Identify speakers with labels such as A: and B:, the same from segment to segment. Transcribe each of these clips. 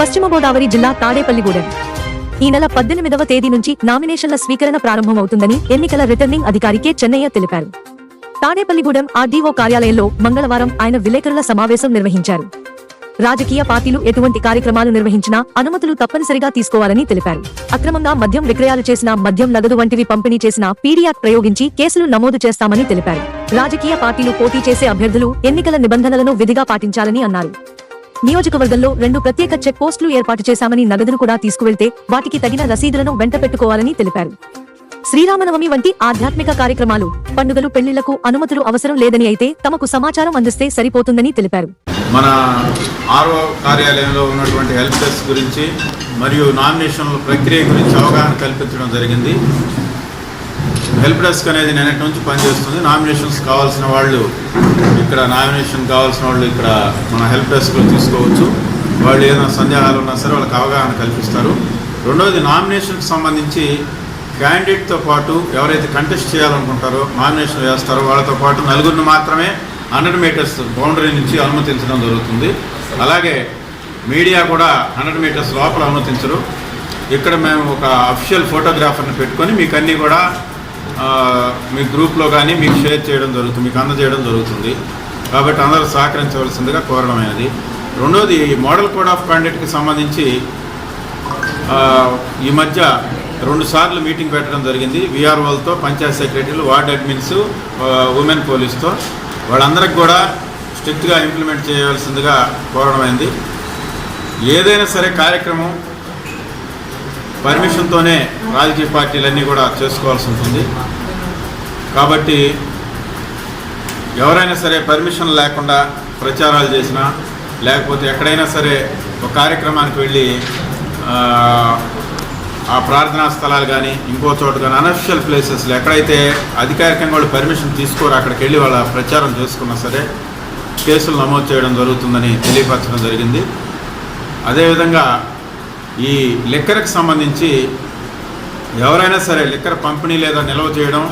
A: పశ్చిమ గోదావరి జిల్లా తాడేపల్లిగూడెం ఈ నెల పద్దెనిమిదవ తేదీ నుంచి నామినేషన్ల స్వీకరణ ప్రారంభమవుతుందని ఎన్నికల రిటర్నింగ్ అధికారి కె. చెన్నయ్య తెలిపారు. తాడేపల్లిగూడెం ఆర్డీఓ కార్యాలయంలో మంగళవారం ఆయన విలేకరుల సమావేశం నిర్వహించారు. రాజకీయ పార్టీలు ఎటువంటి కార్యక్రమాలు నిర్వహించినా అనుమతులు తప్పనిసరిగా తీసుకోవాలని తెలిపారు. అక్రమంగా మద్యం విక్రయాలు చేసిన మద్యం నగదు వంటివి పంపిణీ చేసిన పీడియాక్ ప్రయోగించి కేసులు నమోదు చేస్తామని తెలిపారు. రాజకీయ పార్టీలు పోటీ చేసే అభ్యర్థులు ఎన్నికల నిబంధనలను విధిగా పాటించాలని అన్నారు. నియోజకవర్గంలో రెండు ప్రత్యేక చెక్ పోస్టులు ఏర్పాటు చేశామని నగదును కూడా తీసుకువెళ్తే వాటికి తగిన రసీదులను వెంట పెట్టుకోవాలని తెలిపారు. శ్రీరామనవమి వంటి ఆధ్యాత్మిక కార్యక్రమాలు పండుగలు పెళ్ళిళ్ళకు అనుమతులు అవసరం లేదని అయితే తమకు సమాచారం అందిస్తే సరిపోతుందని తెలిపారు.
B: మన ఆర్ఓ కార్యాలయంలో ఉన్నటువంటి హెల్ప్ డెస్క్ గురించి మరియు నామినేషన్ల ప్రక్రియ గురించి అవగాహన కల్పించడం జరిగింది. హెల్ప్ డెస్క్ అనేది నిన్నటి నుంచి పనిచేస్తుంది. నామినేషన్స్ కావాల్సిన వాళ్ళు ఇక్కడ నామినేషన్ కావాల్సిన వాళ్ళు ఇక్కడ మన హెల్ప్ డెస్క్లో తీసుకోవచ్చు. వాళ్ళు ఏదైనా సందేహాలు ఉన్నా సరే వాళ్ళకి అవగాహన కల్పిస్తారు. రెండవది నామినేషన్కి సంబంధించి క్యాండిడేట్తో పాటు ఎవరైతే కంటెస్ట్ చేయాలనుకుంటారో నామినేషన్ వేస్తారో వాళ్ళతో పాటు నలుగురిని మాత్రమే హండ్రెడ్ మీటర్స్ బౌండరీ నుంచి అనుమతించడం జరుగుతుంది. అలాగే మీడియా కూడా హండ్రెడ్ మీటర్స్ లోపల అనుమతించరు. ఇక్కడ మేము ఒక అఫిషియల్ ఫోటోగ్రాఫర్ని పెట్టుకొని మీకు అన్నీ కూడా మీ గ్రూప్లో కానీ మీకు షేర్ చేయడం జరుగుతుంది మీకు అందజేయడం జరుగుతుంది. కాబట్టి అందరూ సహకరించవలసిందిగా కోరడమైనది. రెండోది మోడల్ కోడ్ ఆఫ్ కాండక్ట్కి సంబంధించి ఈ మధ్య రెండు సార్లు మీటింగ్ పెట్టడం జరిగింది. విఆర్ఓలతో పంచాయత్ సెక్రటరీలు వార్డ్ అడ్మిన్స్ ఉమెన్ పోలీస్తో. వాళ్ళందరికి కూడా స్ట్రిక్ట్గా ఇంప్లిమెంట్ చేయవలసిందిగా కోరడమైంది. ఏదైనా సరే కార్యక్రమం పర్మిషన్తోనే రాజకీయ పార్టీలన్నీ కూడా చేసుకోవాల్సి ఉంటుంది. కాబట్టి ఎవరైనా సరే పర్మిషన్ లేకుండా ప్రచారాలు చేసినా లేకపోతే ఎక్కడైనా సరే ఒక కార్యక్రమానికి వెళ్ళి ఆ, ప్రార్థనా స్థలాలు కానీ ఇంకో చోట కానీ అనఫిషియల్ ప్లేసెస్లో ఎక్కడైతే అధికారికంగా వాళ్ళు పర్మిషన్ తీసుకోరు అక్కడికి వెళ్ళి వాళ్ళ ప్రచారం చేసుకున్నా సరే కేసులు నమోదు చేయడం జరుగుతుందని తెలియపరచడం జరిగింది. అదేవిధంగా ఈ లిక్కర్కి సంబంధించి ఎవరైనా సరే లిక్కర్ పంపిణీ లేదా నిల్వ చేయడం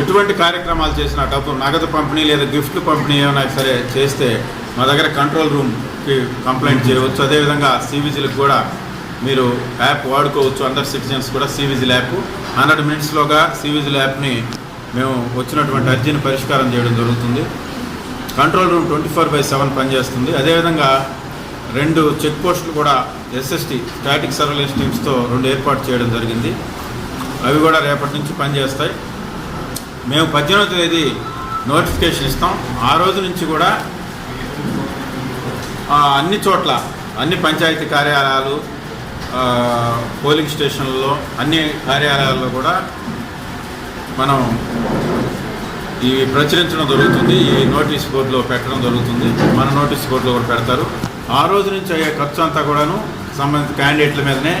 B: ఎటువంటి కార్యక్రమాలు చేసినా డబ్బు నగదు పంపిణీ లేదా గిఫ్ట్ పంపిణీ ఏమైనా సరే చేస్తే మా దగ్గర కంట్రోల్ రూమ్కి కంప్లైంట్ చేయవచ్చు. అదేవిధంగా సివిజిలకు కూడా మీరు యాప్ వాడుకోవచ్చు. అందర్ సిటిజన్స్ కూడా సివిజిల్ యాప్. హండ్రెడ్ మినిట్స్లోగా సివిజిల్ యాప్ని మేము వచ్చినటువంటి అర్జీని పరిష్కారం చేయడం జరుగుతుంది. Control room twenty four by seven పనిచేస్తుంది. అదేవిధంగా రెండు చెక్ పోస్టులు కూడా ఎస్ఎస్టీ స్టాటిక్ సర్వేలెన్స్ టీమ్స్తో రెండు ఏర్పాటు చేయడం జరిగింది. అవి కూడా రేపటి నుంచి పనిచేస్తాయి. మేము పద్దెనిమిదవ తేదీ నోటిఫికేషన్ ఇస్తాం. ఆ రోజు నుంచి కూడా అన్ని చోట్ల అన్ని పంచాయతీ కార్యాలయాలు పోలింగ్ స్టేషన్లలో అన్ని కార్యాలయాల్లో కూడా మనం ఇవి ప్రచురించడం జరుగుతుంది. ఈ నోటీస్ బోర్డులో పెట్టడం జరుగుతుంది. మన నోటీస్ బోర్డులో కూడా పెడతారు. ఆ రోజు నుంచి అయ్యే ఖర్చు అంతా కూడాను సంబంధిత క్యాండిడేట్ల మీదనే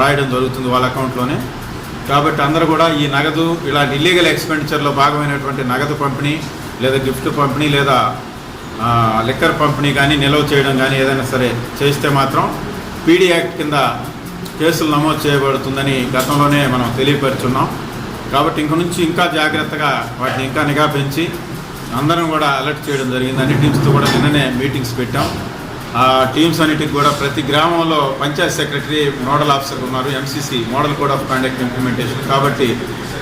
B: రాయడం జరుగుతుంది వాళ్ళ అకౌంట్లోనే. కాబట్టి అందరూ కూడా ఈ నగదు ఇలాంటి ఇల్లీగల్ ఎక్స్పెండిచర్లో భాగమైనటువంటి నగదు పంపిణీ లేదా గిఫ్ట్ పంపిణీ లేదా లిక్కర్ పంపిణీ కానీ నిల్వ చేయడం కానీ ఏదైనా సరే చేస్తే మాత్రం పీడీ యాక్ట్ కింద కేసులు నమోదు చేయబడుతుందని గతంలోనే మనం తెలియపరుచున్నాం. కాబట్టి ఇంక నుంచి ఇంకా జాగ్రత్తగా వాటిని ఇంకా నిఘా పెంచి అందరం కూడా అలర్ట్ చేయడం జరిగింది. అన్ని టీమ్స్తో కూడా నిన్ననే మీటింగ్స్ పెట్టాం. ఆ టీమ్స్ అన్నిటికి కూడా ప్రతి గ్రామంలో పంచాయత్ సెక్రటరీ నోడల్ ఆఫీసర్ ఉన్నారు. MCC model code of conduct implementation కాబట్టి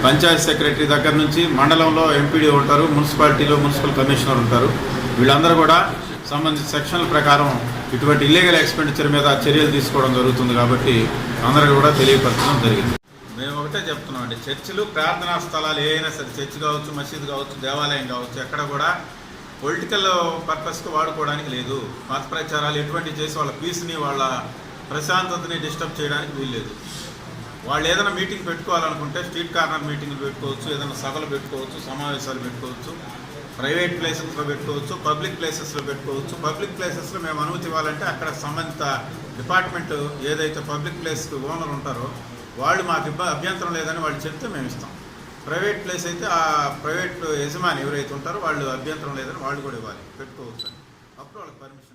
B: పంచాయత్ సెక్రటరీ దగ్గర నుంచి మండలంలో ఎంపీడీ ఉంటారు మున్సిపాలిటీలో మున్సిపల్ కమిషనర్ ఉంటారు. వీళ్ళందరూ కూడా సంబంధిత సెక్షన్ల ప్రకారం ఇటువంటి ఇల్లీగల్ ఎక్స్పెండిచర్ మీద చర్యలు తీసుకోవడం జరుగుతుంది కాబట్టి అందరికీ కూడా తెలియపరచడం జరిగింది. ఒకటే చెప్తున్నాం అండి. చర్చిలు ప్రార్థనా స్థలాలు ఏవైనా సరే చర్చ్ కావచ్చు మసీదు కావచ్చు దేవాలయం కావచ్చు ఎక్కడ కూడా పొలిటికల్ పర్పస్కి వాడుకోవడానికి లేదు. మత ప్రచారాలు ఎటువంటి చేసి వాళ్ళ పీస్ని వాళ్ళ ప్రశాంతతని డిస్టర్బ్ చేయడానికి వీల్లేదు వాళ్ళు ఏదైనా మీటింగ్ పెట్టుకోవాలనుకుంటే స్ట్రీట్ కార్నర్ మీటింగ్లు పెట్టుకోవచ్చు ఏదైనా సభలు పెట్టుకోవచ్చు సమావేశాలు పెట్టుకోవచ్చు ప్రైవేట్ ప్లేసెస్లో పెట్టుకోవచ్చు పబ్లిక్ ప్లేసెస్లో పెట్టుకోవచ్చు. పబ్లిక్ ప్లేసెస్లో మేము అనుమతి ఇవ్వాలంటే అక్కడ సంబంధిత డిపార్ట్మెంట్ ఏదైతే పబ్లిక్ ప్లేస్కి ఓనర్ ఉంటారో వాళ్ళు మాకు ఇబ్బంది అభ్యంతరం లేదని వాళ్ళు చెప్తే మేము ఇస్తాం. ప్రైవేట్ ప్లేస్ అయితే ఆ ప్రైవేట్ యజమాని ఎవరైతే ఉంటారో వాళ్ళు అభ్యంతరం లేదని వాళ్ళు కూడా ఇవ్వాలి. పెట్టుకోవచ్చు అని. అప్పుడు వాళ్ళకి పర్మిషన్